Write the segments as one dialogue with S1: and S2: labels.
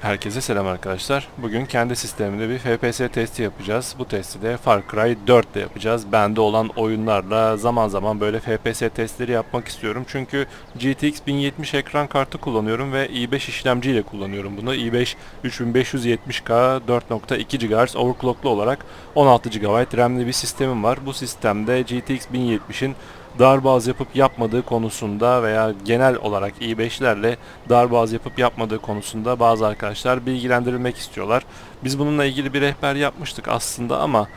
S1: Herkese selam arkadaşlar. Bugün kendi sistemimde bir FPS testi yapacağız. Bu testi de Far Cry 4 ile yapacağız. Bende olan oyunlarla zaman zaman böyle FPS testleri yapmak istiyorum. Çünkü GTX 1070 ekran kartı kullanıyorum ve i5 işlemci ile kullanıyorum bunu. i5 3570K 4.2 GHz overclocklu olarak 16 GB RAM'li bir sistemim var. Bu sistemde GTX 1070'in darbaz yapıp yapmadığı konusunda veya genel olarak i5'lerle darbaz yapıp yapmadığı konusunda bazı arkadaşlar bilgilendirilmek istiyorlar. Biz bununla ilgili bir rehber yapmıştık aslında ama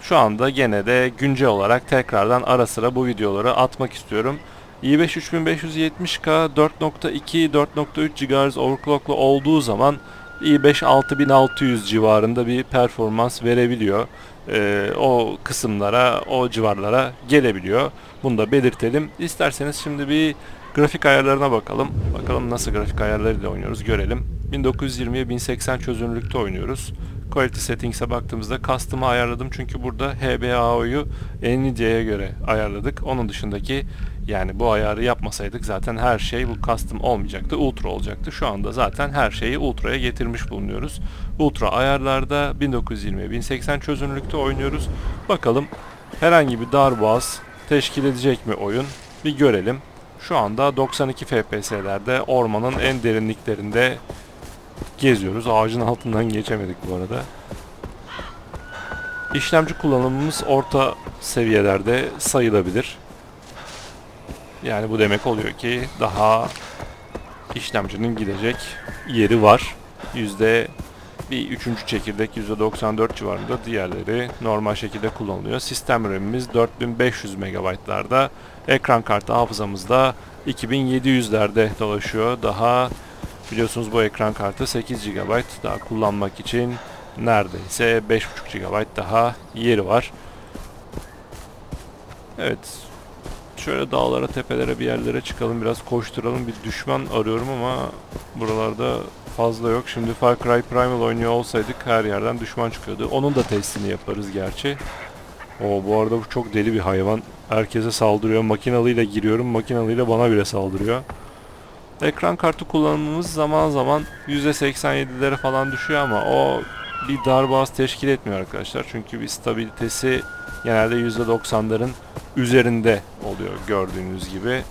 S1: şu anda gene de güncel olarak tekrardan ara sıra bu videoları atmak istiyorum. i5 3570K 4.2 4.3 GHz overclocklu olduğu zaman i5 6600 civarında bir performans verebiliyor. Ee, o kısımlara, o civarlara gelebiliyor. Bunu da belirtelim. İsterseniz şimdi bir grafik ayarlarına bakalım. Bakalım nasıl grafik ayarlarıyla oynuyoruz görelim. 1920'ye 1080 çözünürlükte oynuyoruz. Quality Settings'e baktığımızda Custom'ı ayarladım çünkü burada HBAO'yu Nvidia'ya göre ayarladık. Onun dışındaki yani bu ayarı yapmasaydık zaten her şey bu custom olmayacaktı. Ultra olacaktı. Şu anda zaten her şeyi Ultra'ya getirmiş bulunuyoruz. Ultra ayarlarda 1920'ye 1080 çözünürlükte oynuyoruz. Bakalım herhangi bir darboğaz teşkil edecek mi oyun? Bir görelim. Şu anda 92 FPS'lerde ormanın en derinliklerinde geziyoruz. Ağacın altından geçemedik bu arada. İşlemci kullanımımız orta seviyelerde sayılabilir. Yani bu demek oluyor ki daha işlemcinin gidecek yeri var. Yüzde bir üçüncü çekirdek %94 civarında diğerleri normal şekilde kullanılıyor. Sistem RAM'imiz 4500 MB'larda. Ekran kartı hafızamızda 2700'lerde dolaşıyor. Daha biliyorsunuz bu ekran kartı 8 GB daha kullanmak için neredeyse 5.5 GB daha yeri var. Evet. Şöyle dağlara, tepelere bir yerlere çıkalım. Biraz koşturalım. Bir düşman arıyorum ama buralarda fazla yok. Şimdi Far Cry Primal oynuyor olsaydık her yerden düşman çıkıyordu. Onun da testini yaparız gerçi. O bu arada bu çok deli bir hayvan. Herkese saldırıyor. Makinalıyla giriyorum. Makinalıyla bana bile saldırıyor. Ekran kartı kullanımımız zaman zaman %87'lere falan düşüyor ama o bir darbaz teşkil etmiyor arkadaşlar. Çünkü bir stabilitesi genelde %90'ların üzerinde oluyor gördüğünüz gibi.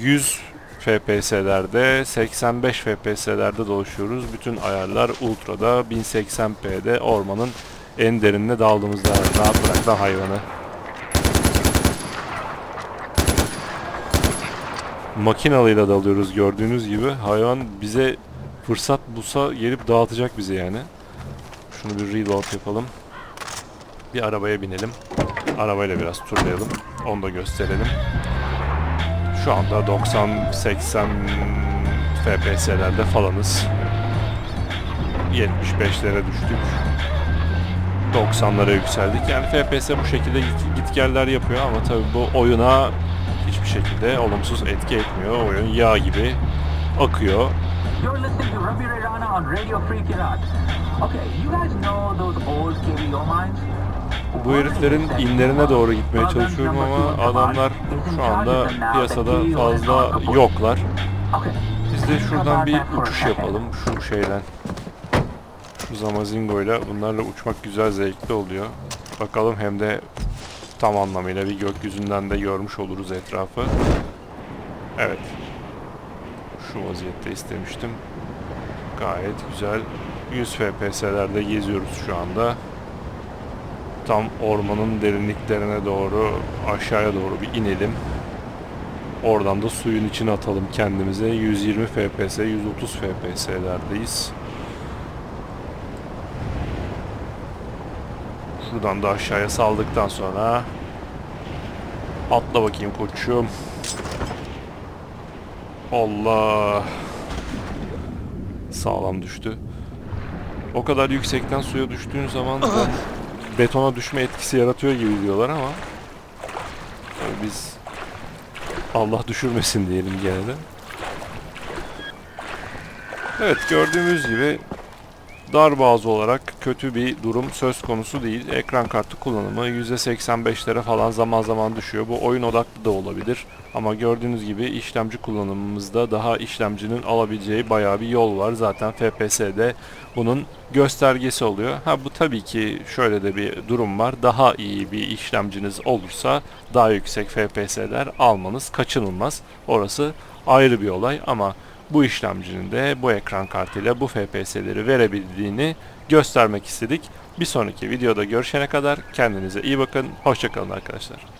S1: 100 FPS'lerde 85 FPS'lerde dolaşıyoruz. Bütün ayarlar ultra'da 1080p'de ormanın en derinine daldığımızda rahat bırak lan hayvanı. Makinalıyla dalıyoruz gördüğünüz gibi. Hayvan bize fırsat bulsa gelip dağıtacak bizi yani. Şunu bir reload yapalım. Bir arabaya binelim. Arabayla biraz turlayalım. Onu da gösterelim. Şu anda 90-80 FPS'lerde falanız. 75'lere düştük. 90'lara yükseldik. Yani FPS bu şekilde git, gitgeller yapıyor ama tabii bu oyuna hiçbir şekilde olumsuz etki etmiyor. Oyun yağ gibi akıyor.
S2: You're listening to Ravi Ray Rana on Radio Free. Okay, you guys know those old KVO mines?
S1: Bu heriflerin inlerine doğru gitmeye çalışıyorum ama adamlar şu anda piyasada fazla yoklar. Biz de şuradan bir uçuş yapalım şu şeyden. Şu Zamazingo ile bunlarla uçmak güzel zevkli oluyor. Bakalım hem de tam anlamıyla bir gökyüzünden de görmüş oluruz etrafı. Evet. Şu vaziyette istemiştim. Gayet güzel. 100 FPS'lerde geziyoruz şu anda. Tam ormanın derinliklerine doğru aşağıya doğru bir inelim. Oradan da suyun içine atalım kendimize. 120 FPS, 130 FPS'lerdeyiz. Şuradan da aşağıya saldıktan sonra atla bakayım koçum. Allah. Sağlam düştü. O kadar yüksekten suya düştüğün zaman da betona düşme etkisi yaratıyor gibi diyorlar ama yani biz Allah düşürmesin diyelim gene de. Evet gördüğümüz gibi dar bazı olarak kötü bir durum söz konusu değil. Ekran kartı kullanımı %85'lere falan zaman zaman düşüyor. Bu oyun odaklı da olabilir. Ama gördüğünüz gibi işlemci kullanımımızda daha işlemcinin alabileceği bayağı bir yol var. Zaten FPS'de bunun göstergesi oluyor. Ha bu tabii ki şöyle de bir durum var. Daha iyi bir işlemciniz olursa daha yüksek FPS'ler almanız kaçınılmaz. Orası ayrı bir olay ama bu işlemcinin de bu ekran kartıyla bu FPS'leri verebildiğini göstermek istedik. Bir sonraki videoda görüşene kadar kendinize iyi bakın. Hoşçakalın arkadaşlar.